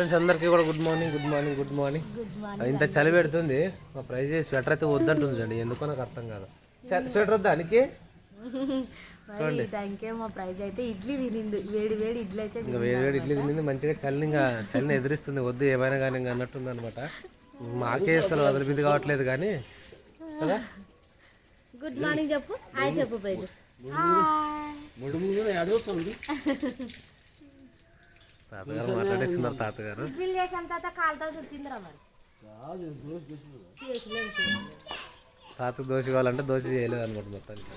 Friends అందరికీ కూడా good morning good morning good morning ఇంత చలి పెడుతుంది. మా ప్రైజ్ స్వెటర్ అయితే వద్దంటుంది అండి ఎందుకో నాకు అర్థం కాదు. స్వెటర్ వద్దా దానికి ఇడ్లీ తినింది. వేడి వేడి ఇడ్లీ అయితే వేడి వేడి ఇడ్లీ మంచిగా చలిని ఇంకా చలిని ఎదిరిస్తుంది. వద్దు ఏమైనా కానీ ఇంకా అన్నట్టుంది అనమాట మాకే అసలు వదిలిపిది కావట్లేదు కానీ. కదా? గుడ్ మార్నింగ్ చెప్పు. హాయ్ చెప్పు పేరు తాతగారు మాట్లాడేస్తున్నారు తాతగారు. ఇడ్లీలు చేసాం తర్వాత కాలుతో చుట్టిందిరా మరి. చేసలేదు, చేయలేదు. తాతకు దోశ కావాలంటే దోశ చేయలేదు అనమాట మొత్తానికి.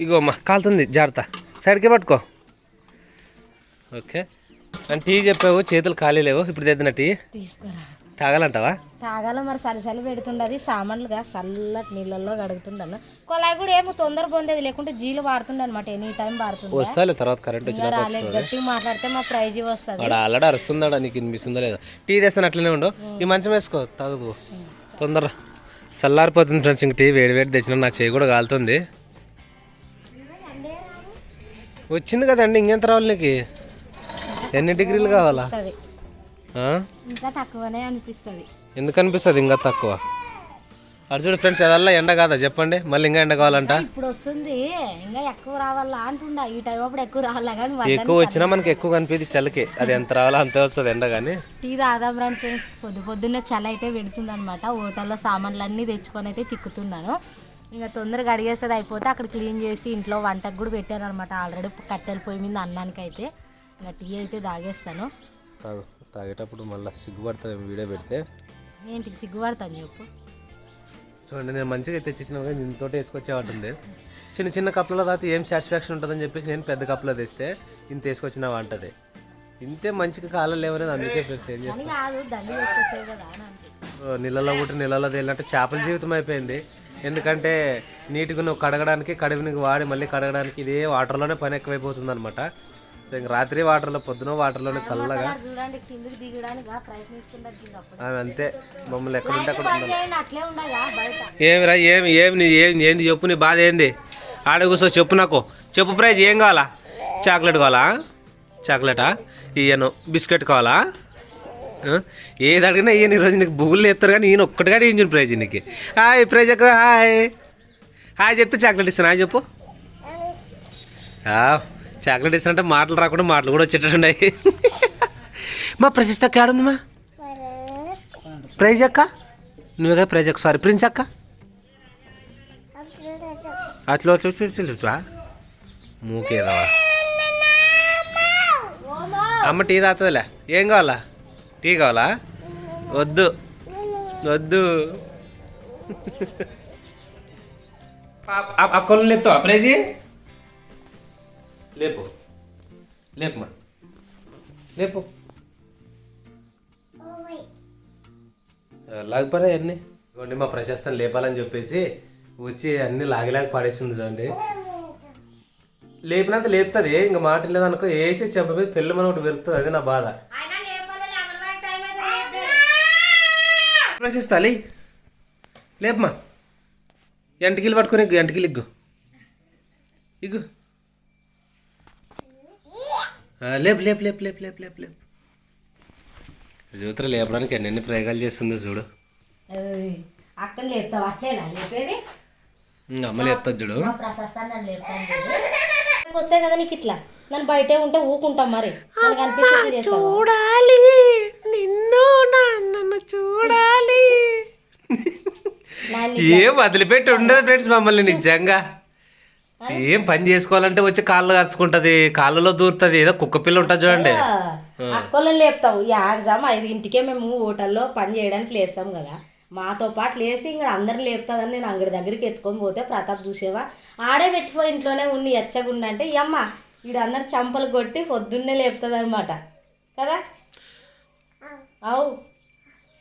ఇగో అమ్మా కాలుతుంది జాగ్రత్త. సైడ్కే పట్టుకో. ఓకే. అని టీ చెప్పావు చేతులు ఖాళీ లేవు ఇప్పుడు తెద్దిన టీ. తీసుకురా. తాగాలంటావా? తాగాల మరి సలి సలి పెడుతుండది. సామాన్లుగా చల్లటి నీళ్ళల్లో కడుగుతుండను. కొలాయి కూడా ఏమో తొందర పొందేది లేకుంటే జీలు వాడుతుండే అనమాట ఎనీ టైం వాడుతుంది వస్తాలే తర్వాత కరెంట్ రాలేదు గట్టిగా మాట్లాడితే మా ప్రైజ్ వస్తుంది. వాడు ఆల్రెడీ అరుస్తుందాడా నీకు వినిపిస్తుందా లేదా? టీ తెస్తాను అట్లనే ఉండు. ఈ మంచం వేసుకో తాగదు. తొందర. చల్లారిపోతుంది ఫ్రెండ్స్ ఇంక టీ వేడి వేడి తెచ్చిన నా చేయి కూడా కాలుతుంది. వచ్చింది కదండి ఇంకెంత రావాలి నీకు? ఎన్ని డిగ్రీలు కావాలా? ఇంకా తక్కువనే అనిపిస్తుంది. ఎందుకు అనిపిస్తుంది ఇంకా తక్కువ? అర్జుడు ఫ్రెండ్స్ అదల్లా ఎండ కాదా చెప్పండి. మళ్ళీ ఇంకా ఎండ కావాలంట. ఇప్పుడు వస్తుంది. ఇంకా ఎక్కువ రావాలా అంటుండా. ఈ టైం అప్పుడు ఎక్కువ రావాలా కానీ ఎక్కువ వచ్చినా మనకి ఎక్కువ కనిపింది చలికి. అది ఎంత రావాలో అంతే వస్తుంది ఎండ కానీ. టీ తాదాం ఫ్రెండ్స్ పొద్దు పొద్దున్నే చలి అయితే పెడుతుంది అనమాట హోటల్లో సామాన్లు అన్నీ తెచ్చుకొని అయితే తిక్కుతున్నాను. ఇంకా తొందరగా అడిగేసేది అయిపోతే అక్కడ క్లీన్ చేసి ఇంట్లో వంటకు కూడా పెట్టాను అనమాట ఆల్రెడీ కట్టెల పొయ్యి మీద అన్నానికి అయితే ఇంకా టీ అయితే తాగేస్తాను. తాగు. తాగేటప్పుడు మళ్ళీ సిగ్గుపడుతుంది వీడియో పెడితే. ఏంటికి సిగ్గుపడతాను చెప్పు. చూడండి నేను మంచిగా తెచ్చిచ్చిన కానీ దీంతో వేసుకొచ్చేవాడు ఉంది. చిన్న చిన్న కప్పులలో తాగితే ఏం సాటిస్ఫాక్షన్ ఉంటుందని చెప్పేసి నేను పెద్ద కప్పులో తెస్తే ఇంత వేసుకొచ్చినావా అంటది. ఇంతే మంచిగా కాలం లేవనేది అందుకే ఫ్రెండ్స్ ఏం చేస్తాం అని కాదు దండి వేసుకొచ్చేవి కదా అని అంతే ఓ, నీళ్ళలో పుట్టి నీళ్ళలో తేలినట్టు చేపల జీవితం అయిపోయింది. ఎందుకంటే నీటికి నువ్వు కడగడానికి కడివినికి వాడి మళ్ళీ కడగడానికి ఇదే వాటర్లోనే పని ఎక్కువైపోతుంది అనమాట రాత్రి వాటర్లో పొద్దున వాటర్లోనే చల్లగా అక్కడ చూడండి కిందకి దిగడానికి ప్రయత్నిస్తుంటారు కింద అప్పుడు. ఆమె అంతే మమ్మల్ని ఎక్కడుంటే అక్కడ పని చేయండి అట్లే ఉండగా బయట. ఏమిరా ఏమి ఏమి నీ ఏం ఏంది చెప్పు నీ బాధ ఏంది? ఆడ కూర్చో చెప్పు నాకు. చెప్పు ప్రైజ్ ఏం కావాలా? చాక్లెట్ కావాలా? చాక్లెటా? ఇయ్యను బిస్కెట్ కావాలా? ఏది అడిగినా ఈయన ఈరోజు నీకు బుగులు ఎత్తారు కానీ ఈయన ఒక్కటిగా ఇంజిన్ ప్రైజ్ నీకు హాయ్ ప్రైజ్ హాయ్. హాయ్ చెప్తే చాక్లెట్ ఇస్తాను హాయ్ చెప్పు. చాక్లెట్ ఇస్తానంటే మాటలు రాకుండా మాటలు కూడా వచ్చేటట్టున్నాయి మా ప్రశస్త ఉంది మా ప్రైజ్ అక్క నువ్వే ప్రైజ్ అక్క సారీ ప్రిన్స్ అక్క అట్లా చూసా మూకేదవా అమ్మ టీ తాగుతుందిలే ఏం కావాలా టీ కావాలా వద్దు వద్దు అక్కలు లేపుతావా ప్రైజీ లేపు లేపమ్మా లేపు లాగిపోరా అన్నీ ఇవ్వండి మా ప్రశస్తం లేపాలని చెప్పేసి వచ్చి అన్ని లాగిలాగి పడేస్తుంది చూడండి. లేపినంత లేపుతుంది ఇంకా మాట లేదనుకో వేసి చెప్ప మీద పెళ్ళి మన ఒకటి పెరుగుతుంది అది నా బాధ. ప్రశస్త లే. లేపమ్మా ఎంటికిలు పట్టుకుని ఇగ్గు ఎంటికిలు ఇగ్గు. ఇగ్గు. లేపు లేపు లేపు లేపు లేపు లేపు లేపు. జ్యోతిర లేపడానికి ఎన్నెన్ని ప్రయోగాలు చేస్తుందో చూడు. అక్కడ లేపుతావు? అట్లేనా? లేపేది? అమ్మ లేపుతుంది చూడు. వస్తాయి కదా నీకు ఇట్లా. నన్ను బయటే ఉంటే ఊకుంటాం మరి? చూడాలి. నిన్ను నన్ను చూడాలి. ఏం వదిలిపెట్టి ఉండదు ఫ్రెండ్స్ మమ్మల్ని నిజంగా. ఏం పని చేసుకోవాలంటే వచ్చి కాళ్ళు ఖర్చుకుంటది కాళ్ళలో దూరుతుంది ఏదో కుక్క పిల్ల ఉంటుంది చూడండి. అక్కలను లేపుతావు. ఈ ఎగ్జామ్ ఐదింటికే మేము హోటల్లో పని చేయడానికి లేస్తాం కదా. మాతో పాటు లేసి ఇంకా అందరు లేపుతుందని నేను అంగడి దగ్గరికి ఎత్తుకొని పోతే ప్రతాప్ చూసేవా? ఆడే పెట్టిపో ఇంట్లోనే ఉండి ఎచ్చగుండ అంటే అమ్మ ఈడు అందరు చంపలు కొట్టి పొద్దున్నే లేపుతుంది అనమాట కదా? అవు.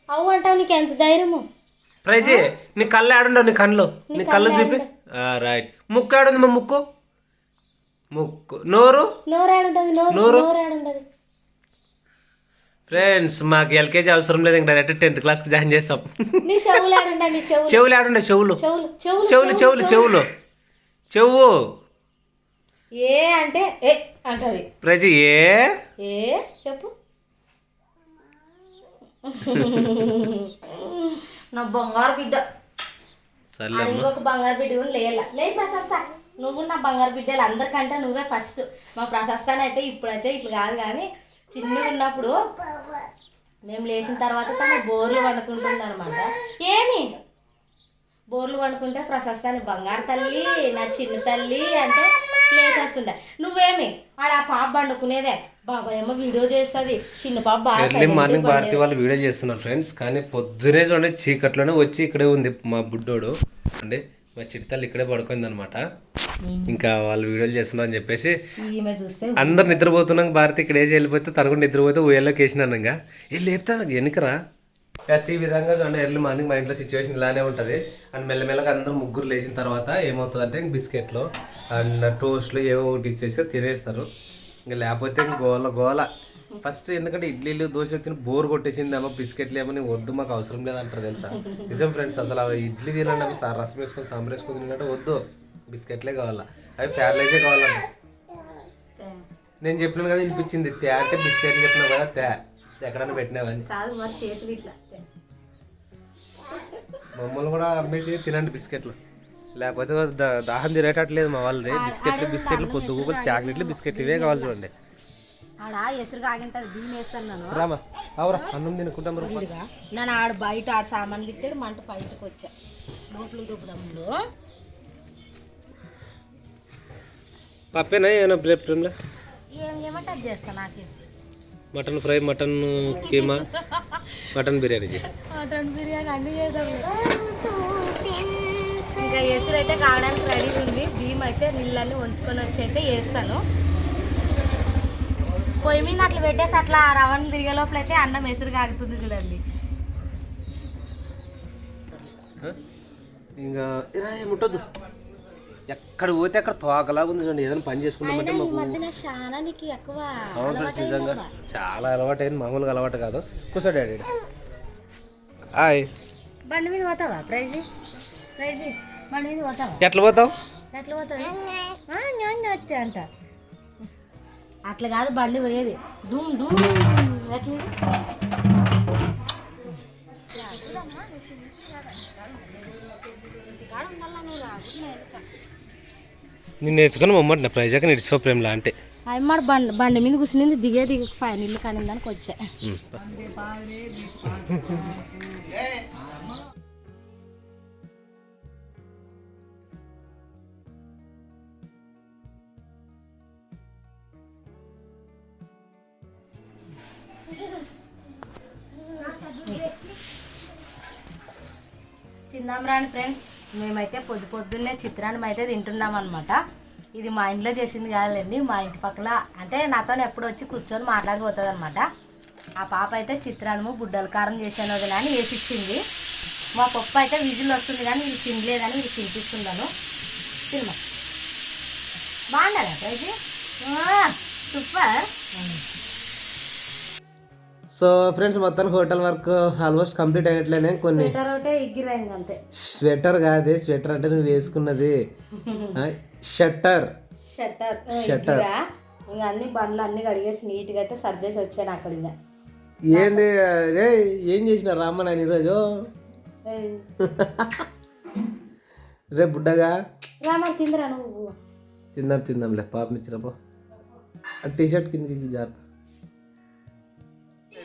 అవు అంటావు నీకు ఎంత ధైర్యము ప్రైజీ నీ కళ్ళు ఆడుండవు నీ కళ్ళు. నీ కళ్ళు చూపి. రైట్ ముక్కు ఆడుంది మా ముక్కు? ముక్కు. నోరు? నోరు ఫ్రెండ్స్ మాకు ఎల్కేజీ అవసరం లేదు ఇంకా డైరెక్ట్ టెన్త్ క్లాస్కి జాయిన్ చేస్తాం. నీ చెవులు ఆడుంటా నీ చెవులు? చెవులు ఆడుండే చెవులు చెవులు చెవులు చెవులు చెవులు. చెవులు. చెవు. ఏ అంటే ఏ అంటది. ప్రజి ఏ? ఏ? చెప్పు. నా బంగారు బిడ్డ. సర్లే ఇంకొక బంగారు బిడ్డ కూడా లేలా. లే ప్రశస్త నువ్వు నా బంగారు బిడ్డలు. అందరికంటే నువ్వే ఫస్ట్ మా ప్రశస్తాన్ అయితే ఇప్పుడైతే ఇట్లా కాదు కానీ చిన్నగా ఉన్నప్పుడు మేము లేచిన తర్వాత తన బోర్లు వండుకుంటుంది అనమాట ఏమి? బోర్లు వండుకుంటే ప్రశస్తాన్ని బంగారు తల్లి నా చిన్న తల్లి అంటే లేచేస్తుండే నువ్వేమి? ఆడ ఆ పాప వండుకునేదే బాబాయ్ వీడియో చేస్తుంది. చిన్న పాప బాగా ఎర్లీ silent గా మార్నింగ్. భారతి వాళ్ళు వీడియో చేస్తున్నారు ఫ్రెండ్స్ కానీ పొద్దునే చూడండి చీకట్లోనే వచ్చి ఇక్కడే ఉంది మా బుడ్డోడు. అంటే మా చిట్తల్లి ఇక్కడే పడుకుంది అనమాట ఇంకా వాళ్ళు వీడియోలు చేస్తున్నారని చెప్పేసి ఈమె చూస్తే అందరు నిద్రపోతున్నాక భారతి ఇక్కడ వేసి వెళ్ళిపోతే తను కూడా నిద్రపోతే ఊయల్లోకి వేసినాను ఇంకా. ఏ లేపుతా నాకు ఎన్నికరా ఎస్ ఈ విధంగా చూడండి ఎర్లీ మార్నింగ్ మా ఇంట్లో సిచ్యువేషన్ ఇలానే ఉంటుంది. అండ్ మెల్లమెల్లగా అందరూ ముగ్గురు లేచిన తర్వాత ఏమవుతుంది అంటే బిస్కెట్లు. అండ్ టోస్ట్లు ఏవో ఒకటి ఇచ్చేసి తినేస్తారు. ఇంకా లేకపోతే గోల గోల. ఫస్ట్ ఎందుకంటే ఇడ్లీలు దోశలు తిని బోర్ కొట్టేసింది అమ్మ బిస్కెట్లు ఏమని వద్దు మాకు అవసరం లేదంటారు తెలుసా? నిజం ఫ్రెండ్స్ అసలు అవి ఇడ్లీ తినండి అవి సా- రసం వేసుకొని సాంబార్ వేసుకొని తినంటే వద్దు. బిస్కెట్లే కావాలా? అవి ప్యారలైజే కావాలంట నేను చెప్పినాను కదా వినిపించింది తే అంటే బిస్కెట్లు చెప్పినావు కదా తే. ఎక్కడన్నా పెట్టినావని. మమ్మల్ని కూడా అమ్మేసి తినండి బిస్కెట్లు. లేకపోతే దాహం తినేటట్లేదు మా వాళ్ళది. బిస్కెట్లు బిస్కెట్లు పొద్దు కూడా చాక్లెట్లు బిస్కెట్లు ఇవే కావాలి చూడండి. రామా అవురా అన్నం తినుకుంటాం నన్ను ఆడ బయట ఆడ సామాన్లు ఇస్తాడు మంట బయటకు వచ్చా. లోపలికి దొబ్బుదాములు పప్పేనా ఏమైనా బ్రెడ్ ప్రేమ్లా ఏం చేయమంటే అది చేస్తా నాకే. Mutton fry mutton keema mutton biryani. Mutton biryani అన్ని చేద్దాం. ఇంకా ఎసురు అయితే కాగడానికి రెడీ ఉంది. బియ్యం అయితే నీళ్ళన్నీ వంచుకొని వచ్చి అయితే వేస్తాను. పొయ్యి మీద అట్లా పెట్టేసి అట్లా రవ్వలు తిరిగే లోపల అయితే అన్నం ఎసురు కాగుతుంది చూడండి? ఇంకా ఇలా ముట్టొద్దు. ఎక్కడ పోతే అక్కడ తోకలాగా ఉంది చూడండి. ఏదైనా పని అవును ఫ్రెండ్స్ నిజంగా చాలా అలవాటు అయింది మామూలుగా అలవాటు కాదు. కూర్చో డాడీ. హాయ్. బండి మీద పోతావా ప్రైజీ? ప్రైజీ. బండి మీద పోతావా ఎట్లా పోతావు? ఎట్లా పోతావు? వచ్చా అంట. అట్లా కాదు బండి పోయేది. దుమ్ దుమ్. ఎట్లా? నిన్ను ఎత్తుకొని మమ్మల్ని ప్రైజాక నిడిచిపో ప్రేమలా అంటే. అమ్మాడు బండి బండి మీద కూర్చునింది దిగే దిగ ఫైన్ ఇల్లు కానీ దానికి వచ్చా. తిందాం రాని ఫ్రెండ్స్ మేమైతే పొద్దు పొద్దున్నే చిత్రాన్నం అయితే తింటున్నాం అనమాట ఇది మా ఇంట్లో చేసింది కాదండి మా ఇంటి పక్కల అంటే నాతో ఎప్పుడు వచ్చి కూర్చొని మాట్లాడిపోతుంది అనమాట ఆ పాప అయితే చిత్రాన్నము బుడ్డల కారం చేసాను వదిలే అని వేసిచ్చింది. మా పప్పు అయితే విజిల్ వస్తుంది కానీ వీళ్ళు తినలేదని వీళ్ళు తినిపిస్తున్నాను తినమా బాగుండాలి ప్రైజ్? సూపర్. సో ఫ్రెండ్స్ మొత్తం హోటల్ వర్క్ ఆల్మోస్ట్ కంప్లీట్ అయినట్లేనే కొన్ని. స్వెటర్ కాదే స్వెటర్ అంటే నువ్వు వేసుకున్నది. షట్టర్. షట్టర్. ఇంకా అన్ని బండ్లు అన్ని కడిగేసి నీట్గా అయితే సర్దేసి వచ్చాను అక్కడ ఏంది రే ఏం చేసిన రామ్మ నేను ఈరోజు? రే బుడ్డగా. రామా తిందిరా నువ్వు. తిందాం తిందాంలే పాపం ఇచ్చినపో ఆ టీ షర్ట్ కిందకి జాగ్రత్త.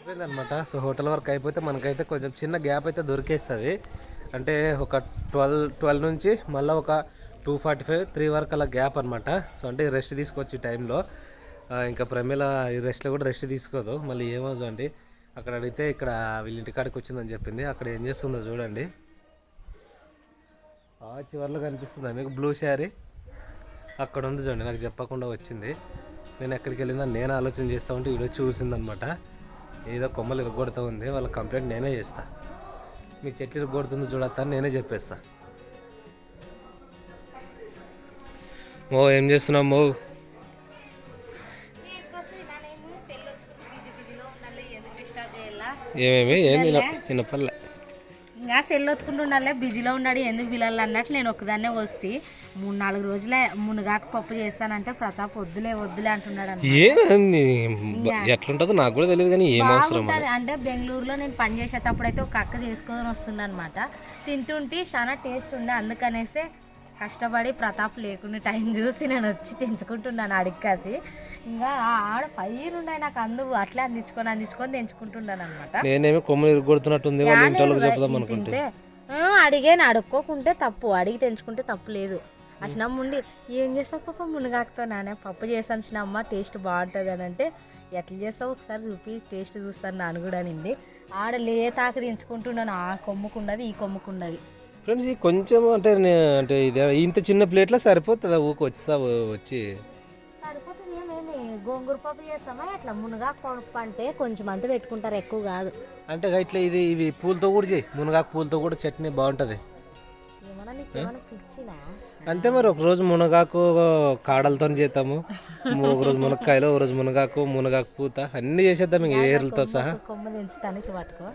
అయిపోయింది అనమాట సో హోటల్ వర్క్ అయిపోతే మనకైతే కొంచెం చిన్న గ్యాప్ అయితే దొరికేస్తుంది. అంటే ఒక ట్వెల్వ్ ట్వెల్వ్ నుంచి మళ్ళీ ఒక టూ ఫార్టీ ఫైవ్ త్రీ వరకు అలా గ్యాప్ అనమాట సో అంటే రెస్ట్ తీసుకొచ్చి టైంలో. ఇంకా ప్రమేల ఈ రెస్ట్లో కూడా రెస్ట్ తీసుకోదు. మళ్ళీ ఏమో అండి? అక్కడ అడిగితే ఇక్కడ వీళ్ళ ఇంటికాడికి వచ్చిందని చెప్పింది. అక్కడ ఏం చేస్తుందో చూడండి. ఆ చివర్లో కనిపిస్తుంది. మీకు బ్లూ శారీ అక్కడ ఉంది చూడండి. నాకు చెప్పకుండా వచ్చింది. నేను ఎక్కడికి వెళ్ళిందని నేను ఆలోచన చేస్తా ఉంటే వీడియో చూసిందనమాట ఏదో కొమ్మలు ఇరగొడుతూ ఉంది వాళ్ళ కంప్లైంట్ నేనే చేస్తా. మీ చెట్లు ఇరగొడుతుంది చూడత్తా అని నేనే చెప్పేస్తా. మో ఏం చేస్తున్నావు మో? ఏమేమి? ఏం తిన తినపల్లె ఇంకా సెల్ ఒత్తుకుంటుండాలే బిజీలో ఉన్నాడు ఎందుకు పిల్లలు అన్నట్టు నేను ఒకదాన్నే వస్తే. మూడు నాలుగు రోజులే మునగాకు పప్పు చేస్తానంటే ప్రతాప్ వద్దులే వద్దులే అంటున్నాడు ఏమైంది ఎట్లుంటుందో నాకు కూడా తెలియదు కానీ ఏం అవసరం అంటే బెంగళూరులో నేను పని చేసేటప్పుడు అయితే ఒక అక్క చేసుకొని వస్తుంది అనమాట తింటుంటే చాలా టేస్ట్ ఉండే అందుకనేసే కష్టపడి ప్రతాప్ లేకుండా టైం చూసి నేను వచ్చి తెంచుకుంటున్నాను అడిక్కాసి. ఇంకా ఆడ ఉన్నాయి నాకు అందు అట్లే అందించుకొని అందించుకొని తెంచుకుంటున్నాను అనమాట నేనేమి కొమ్మలు వాళ్ళకి చెప్దాం అనుకుంటే. తింటే ఆ, అడిగాను అడుక్కోకుంటే తప్పు అడిగి తెంచుకుంటే తప్పు లేదు. అచ్చినమ్మ ఉండి ఏం చేస్తావు పాప మునగాకుతో నానే పప్పు చేసాను చిన్నమ్మ టేస్ట్ బాగుంటుంది అని అంటే ఎట్లా చేస్తావు ఒకసారి చూపి టేస్ట్ చూస్తాను నాన్న కూడా అనింది. ఆడ లేతాకు తెంచుకుంటున్నాను ఆ కొమ్ముకున్నది ఈ కొమ్ముకున్నది ఫ్రెండ్స్ ఈ కొంచెం అంటే అంటే ఇది ఇంత చిన్న ప్లేట్లో సరిపోతుందా? ఊకి వచ్చా వచ్చి. సరిపోతుంది ఏమేమి గోంగూర పప్పు చేస్తామా? అట్లా మునగాకు పప్పు అంటే కొంచెం అంత పెట్టుకుంటారు ఎక్కువ కాదు. అంటే ఇట్లా ఇది ఇవి పూలతో కూడా చేయి. మునగాకు పూలతో కూడా చట్నీ బాగుంటుంది. అంతే మరి ఒక రోజు మునగాకు కాడలతో చేద్దాము. ఒక రోజు మునక్కాయలు ఒక రోజు మునగాకు మునగాకు పూత అన్ని చేసేద్దాం ఇంక ఏర్లతో సహా. కొమ్మ ఇట్లా పట్టుకో.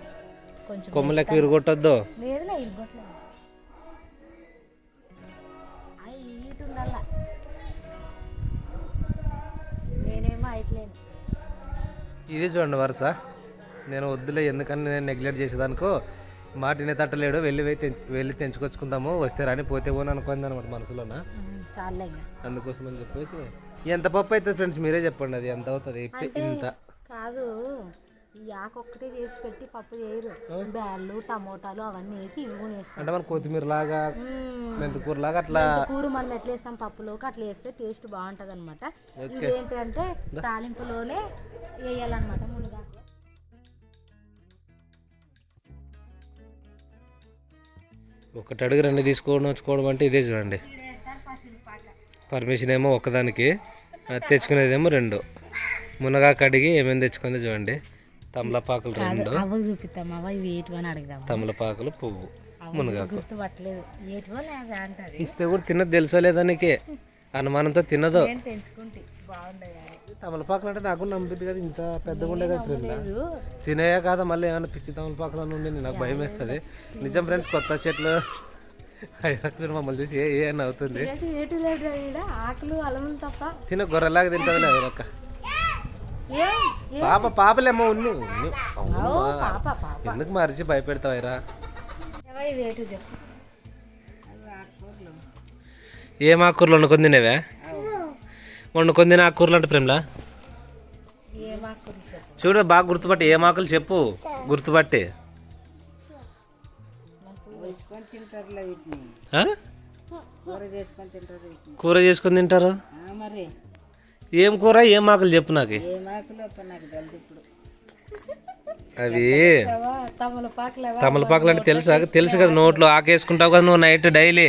కొంచెం కొమ్మలకి విరగొట్టొద్దు నేనేమో అయిట్లేను ఇది చూడండి వరుస. నేను వద్దులే ఎందుకని నేను నెగ్లెక్ట్ చేసేదానికో. మాట తట్టలేడు వెళ్ళి వెళ్ళి తెంచుకొచ్చుకుందాము వస్తే రాని పోతే పోని అనుకుంది అనమాట మనసులోన. అందుకోసం అని చెప్పేసి. ఎంత పప్పు అవుతుంది ఫ్రెండ్స్? మీరే చెప్పండి అది ఎంత అవుతుంది? ఇంత. కాదు ఈ ఆకు ఒక్కటే చేసి పెట్టి పప్పు చేయరు. బ్యాళ్ళు టమోటాలు అవన్నీ వేసి ఇవి కూడా వేస్తాం. అంటే మన కొత్తిమీర లాగా. మెంతికూర లాగా అట్లా కూర మనం ఎట్లా వేస్తాం పప్పులోకి అట్లా వేస్తే టేస్ట్ బాగుంటది అనమాట ఇదేంటంటే తాలింపులోనే వేయాలన్నమాట మునగాకు ఒకటి అడుగు రెండు తీసుకోవడం వచ్చుకోవడం అంటే ఇదే చూడండి. పర్మిషన్ ఏమో ఒకదానికి తెచ్చుకునేదేమో రెండు. మునగా కడిగి ఏమేమి తెచ్చుకుంది చూడండి. తమలపాకులు రెండు. అవ్వకు చూపిస్తాం అవ్వ ఇవి ఏటివి అని అడుగుదాం. తమలపాకులు పువ్వు మునగాకు. గుర్తుపట్టలేదు. ఏటివో లేదా అంటది. ఇస్తే కూడా తిన్నది తెలుసో లేదా నీకే? అనుమానంతో తినదు నేను తెంచుకుంటే? బాగుండదు కానీ. తమలపాకులు అంటే నాకు నమ్మింది కదా ఇంత పెద్దగా ఉండే కదా లేదు తినేయా కాదా మళ్ళీ ఏమైనా పిచ్చి తమలపాకులు అని ఉండి నాకు భయం వేస్తుంది. నిజం ఫ్రెండ్స్ కొత్త చెట్లు. ఐరక్షణ మమ్మల్ని చూసి ఏ ఏ అని అవుతుంది ఏంటి ఏటి ఆకులు అలములు తప్ప. తిన గొర్రెలాగా తింటుంది ఐరక్క పాప పాపలేమ్మా ఉన్ని. ఎందుకు మరిచి భయపెడతావురా? ఏం ఆకుకూరలు వండుకొని తినేవా? వండుకొని తినే ఆకుకూరలు అంటే ప్రేమలా? చూడు బాగా గుర్తుపట్టి. ఏం ఆకులు చెప్పు? గుర్తుపట్టి? కూర చేసుకొని తింటారు మరి. ఏం కూర ఏం ఆకులు చెప్పు నాకు. ఏం ఆకులు నాకు తెలుసు ఇప్పుడు. అవి తమలపాకులు అంటే తెలుసా? తెలుసు కదా నోట్లో ఆకేసుకుంటావు కదా నువ్వు నైట్ డైలీ.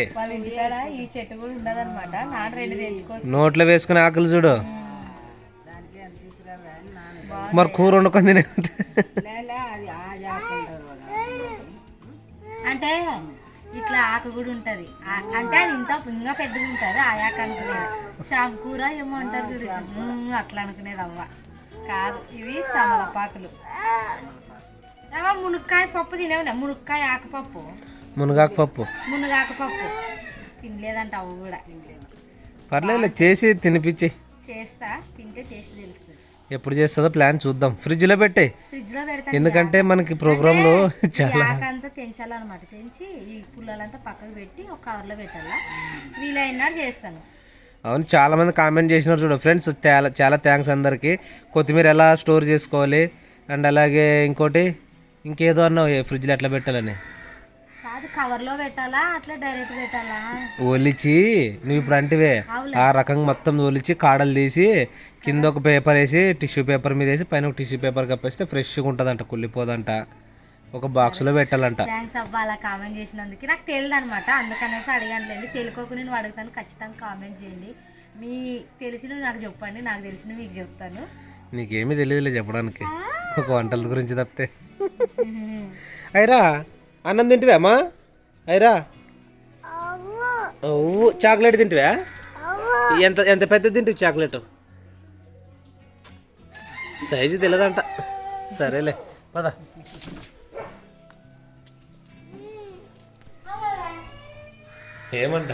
నోట్లో వేసుకుని ఆకులు చూడు. మరి కూర వండుకొని తినే అంటే ఇట్లా ఆకు కూడా ఉంటది. అంటే అది ఇంత ఇంకా పెద్దగా ఉంటది ఆ ఆకు అనుకునేది. కూర ఏమో అంటారు చూడు. అట్లా అనుకునేది అవ్వ. కాదు ఇవి తమలపాకులు. అవ్వ మునక్కాయ పప్పు తినేవి? మునక్కాయ ఆకుపప్పు. మునగాకు పప్పు. మునగాకు పప్పు. తినలేదంట అవ్వ కూడా. పర్లేదు చేసి తినిపించి. చేస్తా తింటే టేస్ట్ తెలుస్తుంది. ఎప్పుడు చేస్తుందో ప్లాన్ చూద్దాం. ఫ్రిడ్జ్లో పెట్టే ఫ్రిడ్జ్లో పెడతా ఎందుకంటే మనకి ప్రోగ్రాంలో చాలా ఆకంతా తెంచాలన్నమాట. తెంచి ఈ పుల్లలంతా పక్కకు పెట్టి ఒక కవర్లో పెట్టాలా? వీలైనాడు చేస్తాను. అవును చాలా మంది కామెంట్ చేసినారు చూడు. ఫ్రెండ్స్ చాలా చాలా థ్యాంక్స్ అందరికీ. కొత్తిమీర ఎలా స్టోర్ చేసుకోవాలి? అండ్ అలాగే ఇంకోటి ఇంకేదో అన్నావు ఫ్రిడ్జ్లో ఎట్లా పెట్టాలని? కవర్లో పెట్టాలా? అట్లా డైరెక్ట్ పెట్టాలా? ఒలిచి నువ్వు ఇప్పుడు అంటివే. ఆ రకంగా మొత్తం ఒలిచి కాడలు తీసి కింద ఒక పేపర్ వేసి టిష్యూ పేపర్ మీద వేసి పైన ఒక టిష్యూ పేపర్ కప్పేస్తే ఫ్రెష్గా ఉంటుందంట కుళ్ళిపోదంట. ఒక బాక్స్లో పెట్టాలంట. థ్యాంక్స్ అబ్బా అలా కామెంట్ చేసినందుకు. నాకు తెలియదు అనమాట అందుకనేసి అడిగానులేండి తెలుకోకు నేను అడుగుతాను. ఖచ్చితంగా కామెంట్ చేయండి. మీ తెలిసినవి నాకు చెప్పండి. నాకు తెలిసినవి మీకు చెప్తాను. నీకేమీ తెలియదులే చెప్పడానికి. ఒక వంటల గురించి తప్పితే. అయిరా అన్నం తింటివా అమ్మా? అయిరా చాక్లెట్ తింటివా? ఎంత ఎంత పెద్ద తింటివి చాక్లెట్? సైజు తెలియదంట సరేలే పద. ఏమంట?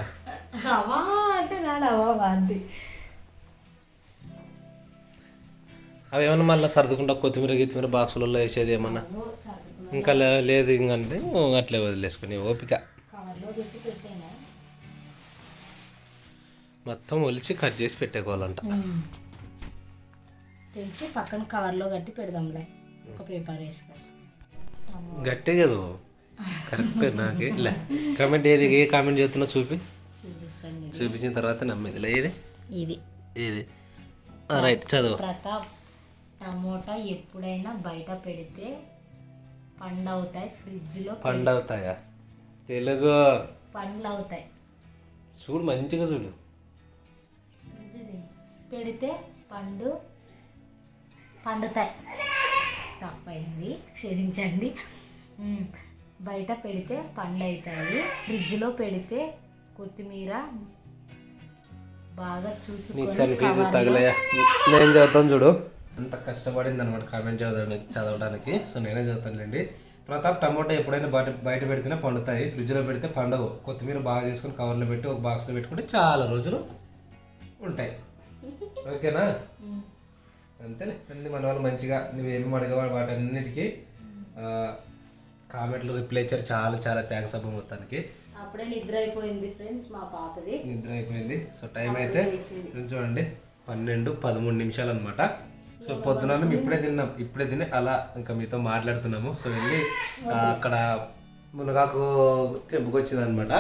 అవి ఏమన్నా మళ్ళీ సర్దుకుంటా కొత్తిమీర గిత్తిమీర బాక్సులలో వేసేది ఏమన్నా? ఇంకా లే- లేదు ఇంకంటే అట్లే వదిలేసుకుని ఓపిక. మొత్తం ఒలిచి కట్ చేసి పెట్టేకోవాలంట. తెచ్చి పక్కన కవర్లో కట్టి పెడదాంలే. ఒక పేపర్ వేసుకొని. గట్టే చదువు కరెక్ట్ నాకే లే కామెంట్ ఏది ఏ కామెంట్ చేస్తున్నా చూపి. చూపించిన తర్వాత నమ్మేది. ఏది? ఇది. ఏది? రైట్ చదువు. ప్రతాప్ టమోటా ఎప్పుడైనా బయట పెడితే పండు అవుతాయి ఫ్రిడ్జ్లో పండు అవుతాయా తెలుగు. పండ్లు అవుతాయి చూడు మంచిగా చూడు. పెడితే పండు పండుతాయి. తప్పైంది. క్షమించండి. బయట పెడితే పండు అవుతాయి ఫ్రిడ్జ్లో పెడితే కొత్తిమీర బాగా నీకు చూసుకొని తగలయా నేను చదువుతాను చూడు. అంత కష్టపడింది అనమాట కామెంట్ చదవడానికి చదవడానికి. సో నేనే చదువుతానులేండి. ప్రతాప్ టమాటా ఎప్పుడైనా బయట బయట పెడితేనే పండుతాయి. ఫ్రిడ్జ్లో పెడితే పండవు. కొత్తిమీర బాగా చేసుకొని కవర్లో పెట్టి ఒక బాక్స్లో పెట్టుకుంటే చాలా రోజులు ఉంటాయి. ఓకేనా? అంతేలే. అన్ని మన వాళ్ళు మంచిగా నువ్వేమి అడగవా వాటన్నిటికీ కామెంట్లు రిప్లై ఇచ్చారు. చాలా చాలా థ్యాంక్స్ అబ్బా మొత్తానికి. అప్పుడే నిద్ర అయిపోయింది ఫ్రెండ్స్ మా పాపది నిద్ర అయిపోయింది. సో టైం అయితే చూడండి పన్నెండు పదమూడు నిమిషాలు అనమాట సో పొద్దున మేము ఇప్పుడే తిన్నాం. ఇప్పుడే తిని అలా ఇంకా మీతో మాట్లాడుతున్నాము. సో వెళ్ళి అక్కడ మునగాకు తెంపుకొచ్చింది అనమాట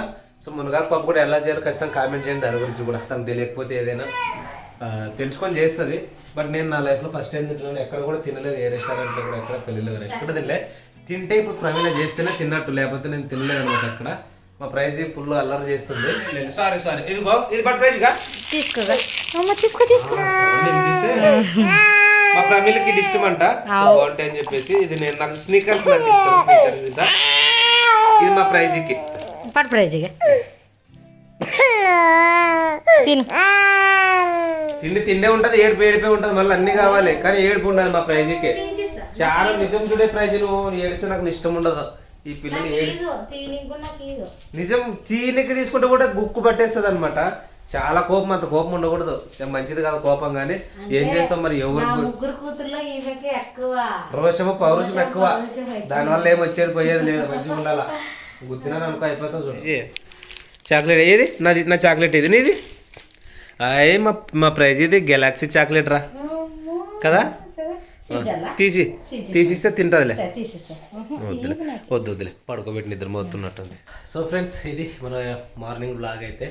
సో మునగాకు పప్పు కూడా ఎలా చేయాలో ఖచ్చితంగా కామెంట్ చేయండి. దాని గురించి కూడా తనకు తెలియకపోతే ఏదైనా తెలుసుకొని చేస్తుంది. బట్ నేను నా లైఫ్లో ఫస్ట్ టైం తింటున్నాను. ఎక్కడ కూడా తినలేదు. ఏ రెస్టారెంట్లో కూడా ఎక్కడ పెళ్ళిలేదు ఎక్కడ తినలే. తింటే ఇప్పుడు ప్రవీణ చేస్తేనే తిన్నట్టు. లేకపోతే నేను తినలేదు అనమాట అక్కడ. మా ప్రైజ్ ఫుల్ అల్లరి చేస్తుంది. సారీ సారీ ఇదిగో ఇది బట్ ప్రైజ్గా తీసుకోగా అమ్మ తీసుకో తీసుకో. మా ఫ్యామిలీకి ఇది ఇష్టం అంట బాగుంటాయి అని చెప్పేసి ఇది నేను నాకు స్నీకర్స్ నాకు ఇష్టం స్నీకర్స్ తింటా ఇది మా ప్రైజ్కి. పట్టు ప్రైజ్గా తిను. తిండి తిండే ఉంటది ఏడుపు ఏడిపే ఉంటది మళ్ళీ అన్ని కావాలి. కానీ ఏడుపు ఉండదు మా ప్రైజ్కి. చాలా నిజం చూడే ప్రైజ్ నువ్వు ఏడిస్తే నాకు ఇష్టం ఉండదు. ఈ పిల్లలు ఏడి నిజం చీనికి తీసుకుంటే కూడా గుక్కు పట్టేస్తుంది అనమాట చాలా కోపం అంత కోపం ఉండకూడదు. ఏం మంచిది కాదు కోపం కానీ ఏం చేస్తాం మరి? ఎవరు ముగ్గురు కూతుర్లో ఈమెకి ఎక్కువ. రోషము పౌరుషం ఎక్కువ. దానివల్ల ఏం వచ్చేది పోయేది లేదు. మంచిగా ఉండాలా? గుద్దినా అనుకో అయిపోతాం చూడు. చాక్లెట్ ఏది? నాది నా చాక్లెట్ ఇది నీది? అయ్యి మా మా ప్రైజ్ ఇది గెలాక్సీ చాక్లెట్ రా. కదా? తీసి తీసిస్తే తింటదిలే. వద్దులే. వద్దు వద్దులే. పడుకోబెట్టి నిద్ర మోతున్నట్టుంది సో ఫ్రెండ్స్ ఇది మన మార్నింగ్ బ్లాగ్ అయితే.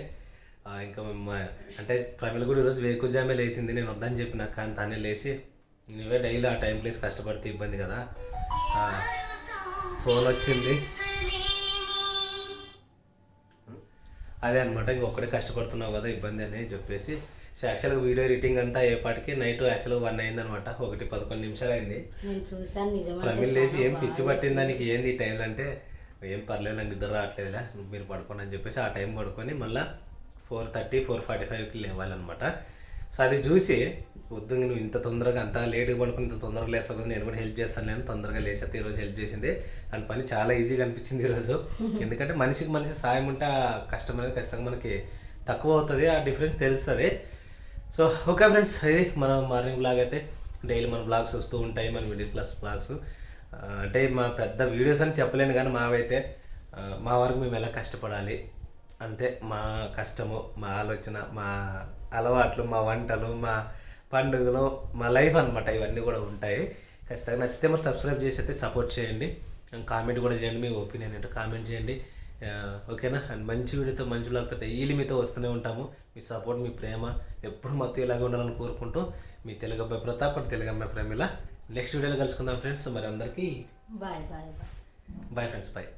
ఇంకా మేము అంటే ప్రమిళ కూడా ఈరోజు వేకుజామే లేచింది నేను వద్దని చెప్పిన కానీ తనే లేచి నువ్వే డైలీ ఆ టైం ప్లేస్ కష్టపడితే ఇబ్బంది కదా. ఫోన్ వచ్చింది. అదే అనమాట ఇంకొకటే కష్టపడుతున్నావు కదా ఇబ్బంది అని చెప్పేసి సో యాక్చువల్గా వీడియో ఎడిటింగ్ అంతా అయ్యేపాటికి నైట్ యాక్చువల్గా వన్ అయింది అనమాట ఒకటి పదకొండు నిమిషాలు అయింది. ప్రమిళ్ లేచి ఏం పిచ్చి పట్టింది దానికి ఏంది ఈ టైంలో అంటే ఏం పర్లేదు నాకు నిద్ర రావట్లేదులే మీరు పడుకోండి అని చెప్పేసి ఆ టైం పడుకొని మళ్ళీ ఫోర్ థర్టీ ఫోర్ ఫార్టీ ఫైవ్కి లేవాలన్నమాట. సో అది చూసి వద్దు నువ్వు ఇంత తొందరగా అంత లేట్గా పడుకుని ఇంత తొందరగా లేస్తావు కదా, నేను కూడా హెల్ప్ చేస్తాను నేను తొందరగా లేసేస్తే ఈరోజు హెల్ప్ చేసింది. దాని పని చాలా ఈజీగా అనిపించింది ఈరోజు ఎందుకంటే మనిషికి మనిషి సాయం ఉంటే ఆ కష్టం అనేది ఖచ్చితంగా మనకి తక్కువ అవుతుంది ఆ డిఫరెన్స్ తెలుస్తుంది. సో ఓకే ఫ్రెండ్స్ ఇది మన మార్నింగ్ బ్లాగ్ అయితే. డైలీ మన బ్లాగ్స్ వస్తూ ఉంటాయి మన మిడిల్ క్లాస్ బ్లాగ్స్. అంటే మా పెద్ద వీడియోస్ అని చెప్పలేను కానీ మావైతే మా వరకు మేము ఎలా కష్టపడాలి అంతే మా కష్టము మా ఆలోచన మా అలవాట్లు మా వంటలు మా పండుగలు మా లైఫ్ అనమాట ఇవన్నీ కూడా ఉంటాయి. ఖచ్చితంగా నచ్చితే మరి సబ్స్క్రైబ్ చేసి అయితే సపోర్ట్ చేయండి. కామెంట్ కూడా చేయండి మీ ఒపీనియన్ ఏంటో కామెంట్ చేయండి. ఓకేనా? అండ్ మంచి వీడియోతో మంచి బ్లాగ్తో డైలీ మీతో వస్తూనే ఉంటాము. మీ సపోర్ట్ మీ ప్రేమ ఎప్పుడు మొత్తం ఇలాగే ఉండాలని కోరుకుంటూ మీ తెలుగు అబ్బాయి ప్రతాప్ అండ్ తెలుగు అమ్మాయి ప్రేమిల. నెక్స్ట్ వీడియోలో కలుసుకుందాం ఫ్రెండ్స్. మరి అందరికీ bye bye bye. Friends bye